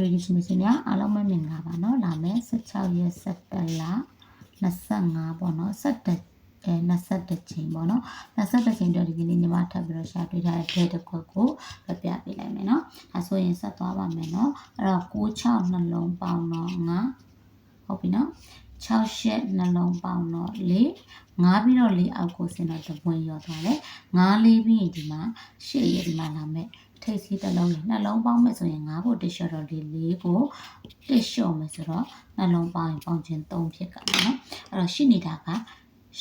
3D ရှင်ရှင်များအားလုံးပဲမင်္ဂလာပါเนาะလာမယ်16ရက်17လ25ပေါ့เนาะ17အဲ21ချိန်ပေါ့เนาะ21ချိန်တော့ဒီကနေ့ညီမထပ်ပြီးတော့ရှာတွေ့ထားတဲ့ date တစ်ခွက်ကိုပြပြပေးလိုက်မယ်เนาะဒါဆိုရင်ဆက်သွားပါမယ်เนาะအဲ့တော့96နှလုံးပေါင်းတော့9ဟုတ်ပြီเนาะ 6ရှက်နှလုံးပေါင်းတော့4 5ပြီးတော့4အောက်ကိုဆင်းတော့တပွင့်ရောသွားတယ်5လေးပြီးရင်ဒီမှာ8ရက်ဒီမှာလာမယ်ထိတ်စီးတစ်လုံးနဲ့နှလုံးပေါင်းမယ်ဆိုရင်5ဖို့တစ်လျှော့တော့ဒီ4ကိုတစ်လျှော့မယ်ဆိုတော့နှလုံးပေါင်းရင်ပေါင်းခြင်း3ဖြစ်ကြတယ်နော်အဲ့တော့ရှိနေတာက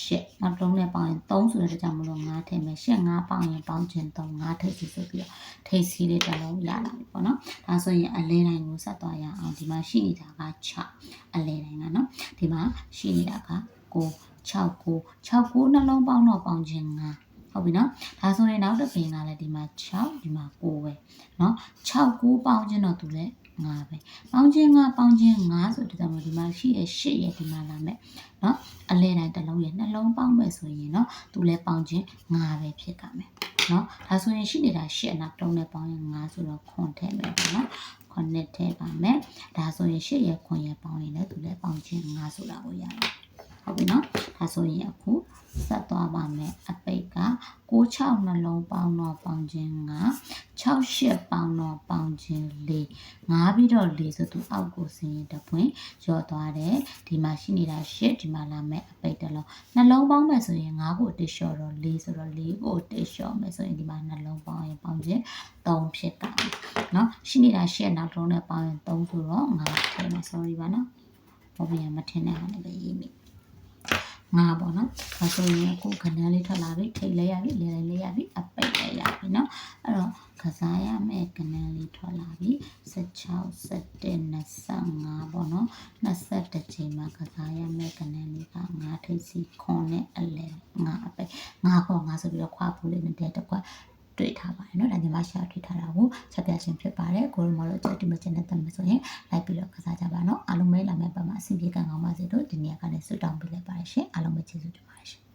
ရှစ်နောက်တစ်လုံးနဲ့ပေါင်းရင်3ဆိုတဲ့ကြောင့်မလို့5ထည့်မယ်ရှစ်5ပေါင်းရင်ပေါင်းခြင်း3 5ထိတ်စီးဆိုပြီးတော့ထိတ်စီးလေးတစ်လုံးရလာပြီပေါ့နော်ဒါဆိုရင်အလဲတိုင်းကိုဆက်သွားရအောင်ဒီမှာရှိနေတာက6အလဲတိုင်းကနော် ဒီမှာရှိနေတာက9 6 9 6 9နှလုံးပေါင်းတော့ပေါင်းခြင်း5ဟုတ်ပြီနော်ဒါဆိုရင်နောက်တစ်ပင်ကလည်းဒီမှာ6ဒီမှာ9ပဲနော်6 9ပေါင်းခြင်းတော့သူလည်း5ပဲပေါင်းခြင်း5ပေါင်းခြင်း5ဆိုတဲ့ကြောင့်ဒီမှာရှိရ8ရဲ့ဒီမှာလာမယ်နော်အလဲတိုင်းတစ်လုံးရဲ့နှလုံးပေါင်းမယ်ဆိုရင်နော်သူလည်းပေါင်းခြင်း5ပဲဖြစ်ကြမယ် နော်ဒါဆိုရင်ရှိနေတာ8အနောက်တုံးနဲ့ပေါင်းရင်5ဆိုတော့ခွန်ထည့်မယ်ပေါ့နော်ခွန်နဲ့ထည့်ပါမယ်ဒါဆိုရင်8ရဲ့ခွန်ရဲ့ပေါင်းရင်လည်းသူလည်းပေါင်းခြင်း5ဆိုတာကိုရတယ်ဟုတ်ပြီနော်ဒါဆိုရင်အခုဆက်သွားပါမယ်အပိတ်က 66နှလုံးပေါင်းတော့ပေါင်းခြင်းက68ပေါင်းတော့ပေါင်းခြင်း4 5ပြီးတော့4ဆိုသူအောက်ကိုဆင်းရင်တပွင့်ရော့သွားတယ်ဒီမှာရှိနေတာ8ဒီမှာလာမဲ့အပိတ်တစ်လုံးနှလုံးပေါင်းမယ်ဆိုရင်5ကိုတစ်လျှော့တော့4ဆိုတော့4ကိုတစ်လျှော့မယ်ဆိုရင်ဒီမှာနှလုံးပေါင်းရင်ပေါင်းခြင်း3ဖြစ်တာเนาะရှိနေတာ8နောက်တုံးနဲ့ပေါင်းရင်3ဆိုတော့5ထည့်မယ် sorry ပါနော်ဘောပြန်မထင်တဲ့ဟာလည်းပဲရေးမိ 5ပေါ့နော်ဒါဆိုရင်အခုခဏလေးထွက်လာပြီထိတ်လဲရပြီလဲလဲလဲရပြီအပိတ်လဲရပြီနော်အဲ့တော့ကစားရမယ့်ခဏလေးထွက်လာပြီ16 17 25ပေါ့နော်21ချိန်မှာကစားရမယ့်ခဏလေးက5ထိတ်စီ9နဲ့အလဲ9အပိတ်9ခေါ်9ဆိုပြီးတော့ခွာဖို့လေးနဲ့တဲ့တကွက် တွေ့ထားပါတယ်เนาะဒါညီမရှာတွေ့ထားတာကိုချက်ပြရှင်ဖြစ်ပါတယ်ကိုရိုမလို့ချက်ဒီမချင်တဲ့တမဆိုရင်လိုက်ပြီးတော့ကစားကြပါเนาะအားလုံးပဲလာမယ့်ပတ်မှာအဆင်ပြေကံကောင်းပါစေလို့ဒီနေ့ကလည်းဆုတောင်းပေးလိုက်ပါတယ်ရှင်အားလုံးပဲကျေးဇူးတင်ပါတယ်ရှင်